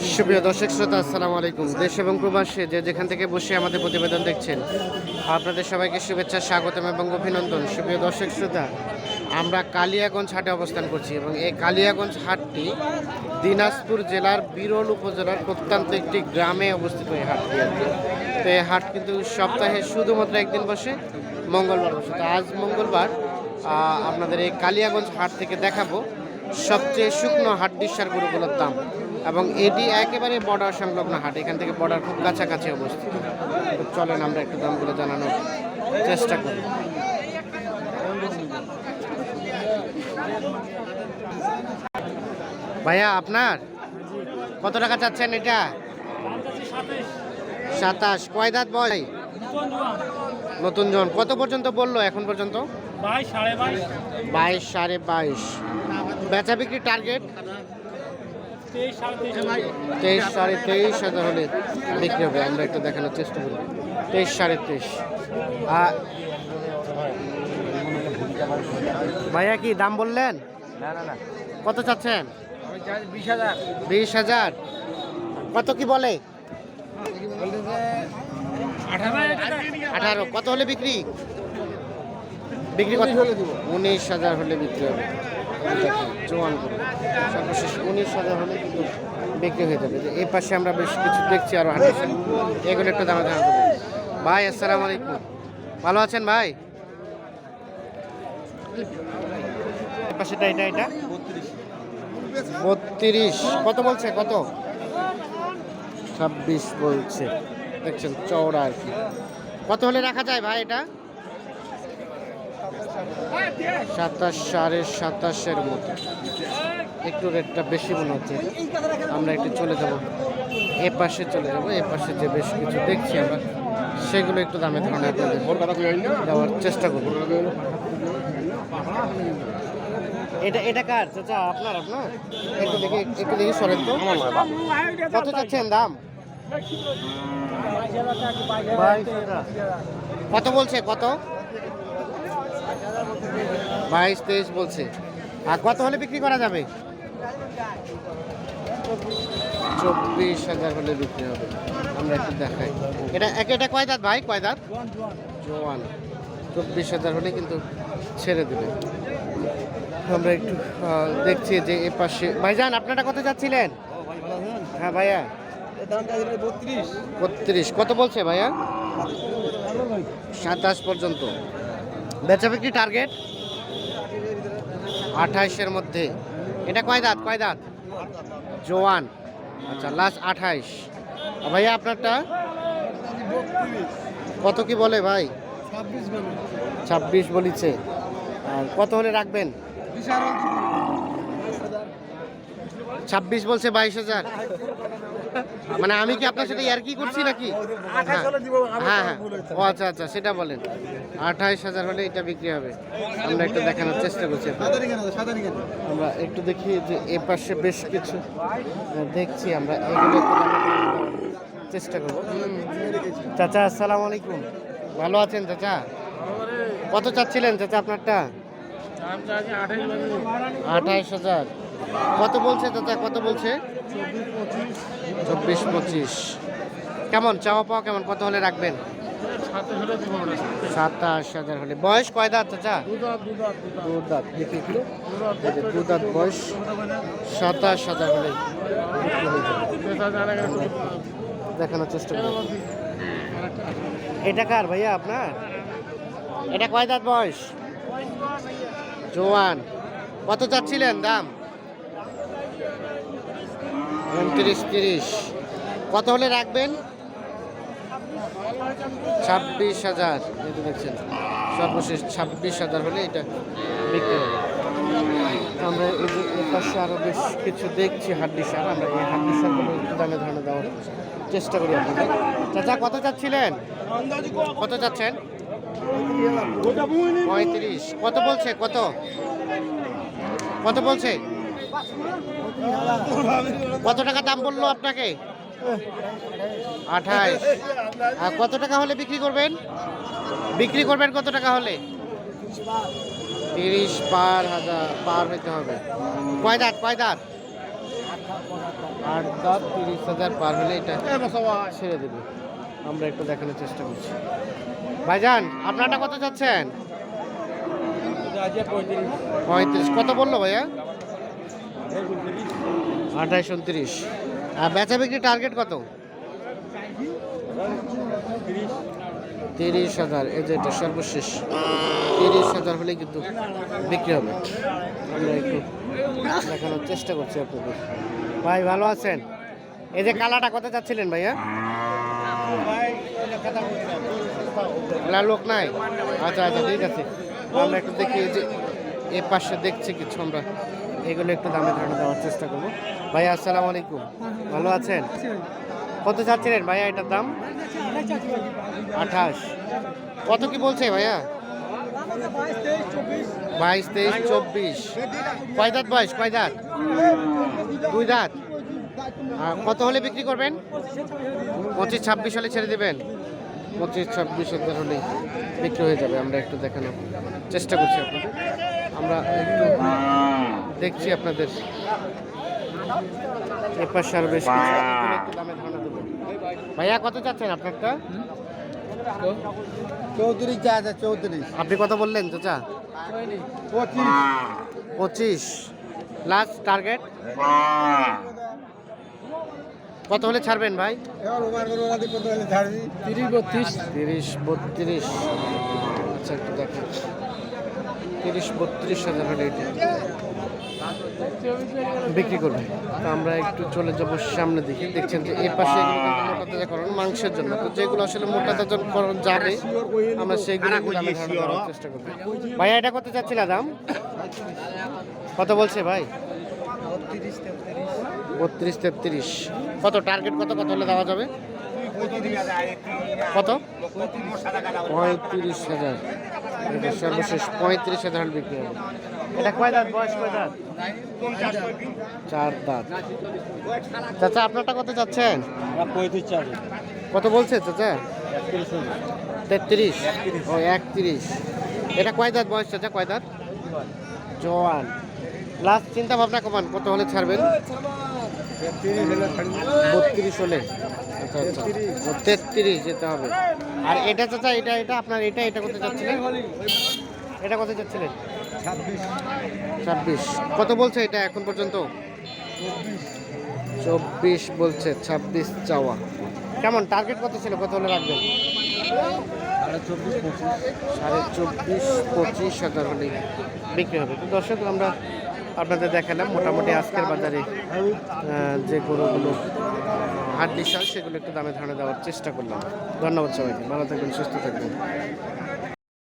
সুপ্রিয় দর্শক শ্রোতা, আসসালামু আলাইকুম। দেশ এবং প্রবাসে যে যেখান থেকে বসে আমাদের প্রতিবেদন দেখছেন, আপনাদের সবাইকে শুভেচ্ছা, স্বাগতম এবং অভিনন্দন। সুপ্রিয় দর্শক শ্রোতা, আমরা কালিয়াগঞ্জ হাটে অবস্থান করছি এবং এই কালিয়াগঞ্জ হাটটি দিনাজপুর জেলার বিরল উপজেলার প্রত্যন্ত একটি গ্রামে অবস্থিত এই হাটটি। তো এই হাট কিন্তু সপ্তাহে শুধুমাত্র একদিন বসে, মঙ্গলবার বসে। তো আজ মঙ্গলবার আপনাদের এই কালিয়াগঞ্জ হাট থেকে দেখাবো। সবচেয়ে শুকনো হাট হাড্ডিসার গরুগুলোর দাম। এবং এটি একেবারে বর্ডার সংলগ্ন হাট এখান থেকে বর্ডার খুব কাছাকাছি অবস্থিত। তো চলেন আমরা একটু দামগুলো জানানোর চেষ্টা করি। ভাইয়া আপনার? কত টাকা চাচ্ছেন এটা? সাতাশ। কয় দাঁত বয়? নতুন জন। কত পর্যন্ত বলল এখন পর্যন্ত? বাইশ সাড়ে বাইশ। বাইশ সাড়ে বাইশ। বেচা বিক্রি টার্গেট তেইশ সাড়ে তেইশ তেইশ সাড়ে তেইশ হাজার হলে বিক্রি হবে আমরা একটু দেখানোর চেষ্টা করি। তেইশ সাড়ে তেইশ। আর ভাইয়া কি দাম বললেন? না না না। কত চাচ্ছেন? বিশ হাজার। কত কি বলে? আঠারো। কত হলে বিক্রি? বিক্রি কত? উনিশ হাজার হলে বিক্রি হবে। দেখুন, করে সর্বশেষ উনিশ হাজার হলে কিন্তু বিক্রি হয়ে যাবে। এই পাশে আমরা বেশ কিছু দেখছি আরও হাঁটছে এগুলো একটু দামে দাম দেবো ভাই আসসালামু আলাইকুম। ভালো আছেন ভাই? পাশেটা এটা এটা? বত্রিশ। কত বলছে? কত? ছাব্বিশ বলছে। দেখছেন চওড়া আর কি। কত হলে রাখা যায় ভাই এটা? সাতাশ সাড়ে সাতাশের মতো। একটু রেটটা বেশি মনে হচ্ছে। আমরা একটু চলে যাব। এ পাশে চলে যাব। এ পাশে যে বেশ কিছু দেখছি আমরা, সেগুলো একটু দামে ধারণা আপনাদের দেওয়ার চেষ্টা করব। এটা এটা কার? চাচা, আপনার আপনার? একটু দেখি একটু দেখি সরেন তো। কত চাচ্ছেন দাম? কত বলছে? কত? বাইশ, তেইশ বলছে। আর কত হলে বিক্রি করা যাবে? চব্বিশ হাজার হলে বিক্রি হবে। আমরা একটু দেখাই। এটা এটা কয় দাঁত ভাই? কয় দাঁত? জোয়ান। চব্বিশ হাজার হলে কিন্তু ছেড়ে দেবে। আমরা একটু দেখছি যে এ পাশে ভাইজান আপনারা কত যাচ্ছিলেন? হ্যাঁ ভাইয়া। বত্রিশ। কত বলছে ভাইয়া? সাতাশ পর্যন্ত। বেচা বিক্রি টার্গেট আঠাইশের মধ্যে। এটা কয় দাঁত? কয় দাঁত? জোয়ান। আচ্ছা লাস্ট আঠাইশ। ভাইয়া আপনারটা? কত কি বলে ভাই? ছাব্বিশ বলিছে। আর কত হলে রাখবেন? ছাব্বিশ বলছে বাইশ হাজার। মানে আমি কি আপনার সাথে ইয়ার কি করছি নাকি? হ্যাঁ। হ্যাঁ ও আচ্ছা আচ্ছা সেটা বলেন। আঠাইশ হাজার হলে এটা বিক্রি হবে। আমরা একটু দেখানোর চেষ্টা করছি আমরা একটু দেখি যে এ পাশে বেশ কিছু দেখছি আমরা। এগুলো চেষ্টা করব। চাচা আসসালামু আলাইকুম। ভালো আছেন চাচা? কত চাচ্ছিলেন চাচা আপনারটা? আঠাইশ আঠাইশ হাজার। কত বলছে চাচা কত বলছে? চব্বিশ পঁচিশ। কেমন? চাওয়া পাওয়া কেমন? কত হলে রাখবেন? সাতাশ হাজার হলে। বয়স কয় দাঁত চাচা? দু দাঁত যে দু দাঁত বয়স। সাতাশ হাজার হলে বিক্রি। দেখানোর চেষ্টা করব। এটা কার ভাইয়া আপনার? এটা কয় দাঁত বয়স? জোয়ান। কত চাচ্ছিলেন দাম? উনত্রিশ তিরিশ। কত হলে রাখবেন? ছাব্বিশ হাজার, এই তো দেখছেন। সর্বশেষ ছাব্বিশ হাজার হলে এটা বিক্রি হবে। আমরা এর পাশে আরও বেশ কিছু দেখছি হাড্ডি সার। আমরা এই হাড্ডি সারগুলো দামে ধারণা দেওয়ার চেষ্টা করি আপনাদের। চাচা, কত চাচ্ছিলেন? কত চাচ্ছেন? পঁয়ত্রিশ। কত বলছে? কত? কত বলছে? কত টাকা দাম বলল আপনাকে? আঠাইশ। আর কত টাকা হলে বিক্রি করবেন? বিক্রি করবেন কত টাকা হলে? তিরিশ পার হাজার পার হইতে হবে। কয় দাঁত কয় দাঁত? আট দাঁত তিরিশ হাজার পার হলে এটা ছেড়ে দেবে। আমরা একটু দেখানোর চেষ্টা করছি। ভাইজান আপনারটা কত যাচ্ছেন? পঁয়ত্রিশ। কত বলল ভাইয়া? আঠাইশ উনত্রিশ। আর বেচা বিক্রি টার্গেট কত? তিরিশ হাজার। এই যে এটা সর্বশেষ। তিরিশ হাজার হলেই কিন্তু বিক্রি হবে। আমরা একটু দেখানোর চেষ্টা করছি আপনাদের। ভাই, ভালো আছেন? এই যে কালাটা কত চাচ্ছিলেন ভাইয়া? এলা লোক নাই? আচ্ছা আচ্ছা ঠিক আছে। আমরা একটু দেখি, এই যে এ পাশে দেখছি কিছু আমরা। এগুলো একটু দামে ধারণা দেওয়ার চেষ্টা করব। ভাইয়া আসসালামু আলাইকুম। ভালো আছেন? কত চাচ্ছিলেন ভাইয়া এটার দাম? আঠাশ। কত কি বলছে ভাইয়া? বাইশ, তেইশ, চব্বিশ। কয় দাঁত বয়স? কয় দাঁত? দুই দাঁত। কত হলে বিক্রি করবেন? পঁচিশ, ছাব্বিশ হলে ছেড়ে দেবেন। পঁচিশ ছাব্বিশ হাজার হলে বিক্রি হয়ে যাবে। আমরা একটু দেখানোর চেষ্টা করছি আপনাদের। আমরা একটু দেখছি আপনাদের। এপাশে আর বেশ কিছু একটু দামে ধারণা দেবো। ভাইয়া কত চাচ্ছেন আপনারটা? চৌত্রিশ চা আছে চৌত্রিশ। আপনি কত বললেন চাচা? পঁচিশ। পঁচিশ। লাস্ট টার্গেট কত হলে ছাড়বেন ভাই? এবার ওভার করে ওরা কত হলে ছাড়বি? তিরিশ বত্রিশ। তিরিশ বত্রিশ। আচ্ছা একটু দেখেন। তিরিশ বত্রিশ হাজার হলে এটা বিক্রি করবে। তো আমরা একটু চলে যাব সামনে দিকে। দেখছেন যে এই পাশে এগুলো মোটা তাজাকরণ মাংসের জন্য। তো যেগুলো আসলে মোটা তাজাকরণ যাবে আমরা ধারণা চেষ্টা করব। ভাইয়া এটা কত চাচ্ছিল দাম? কত বলছে ভাই? বত্রিশ তেত্রিশ। কত? টার্গেট কত? কত হলে দেওয়া যাবে? কত? পঁয়ত্রিশ হাজার। সর্বশেষ পঁয়ত্রিশ হাজার হলে বিক্রি হবে। এটা কয় দাঁত? বয়স কয় দাঁত? চার দাঁত। চাচা আপনারটা কত চাচ্ছেন? পঁয়ত্রিশ চা কত বলছে চাচা? তেত্রিশ। ও একত্রিশ। এটা কয় দাঁত বয়স চাচা? কয় দাঁত? জোয়ান। লাস্ট চিন্তা ভাবনা কমান কত হলে ছাড়বেন? বত্রিশ হলে। আচ্ছা আচ্ছা। তেত্রিশ যেতে হবে। আর এটা চাচা এটা এটা আপনার, এটা এটা কত চাচ্ছিলেন? এটা কত চাচ্ছিলেন? ছাব্বিশ। ছাব্বিশ কত বলছে এটা এখন পর্যন্ত? চব্বিশ বলছে, ছাব্বিশ চাওয়া। কেমন টার্গেট কত ছিল? কত হলে রাখবেন? সাড়ে চব্বিশ পঁচিশ হাজার হলে বিক্রি হবে। তো দর্শক, আমরা আপনাদের দেখালাম মোটামুটি আজকের বাজারে যে গরুগুলো হাট দিশা সেগুলো একটু দামে ধারণা দেওয়ার চেষ্টা করলাম। ধন্যবাদ সবাইকে, ভালো থাকবেন, সুস্থ থাকবেন।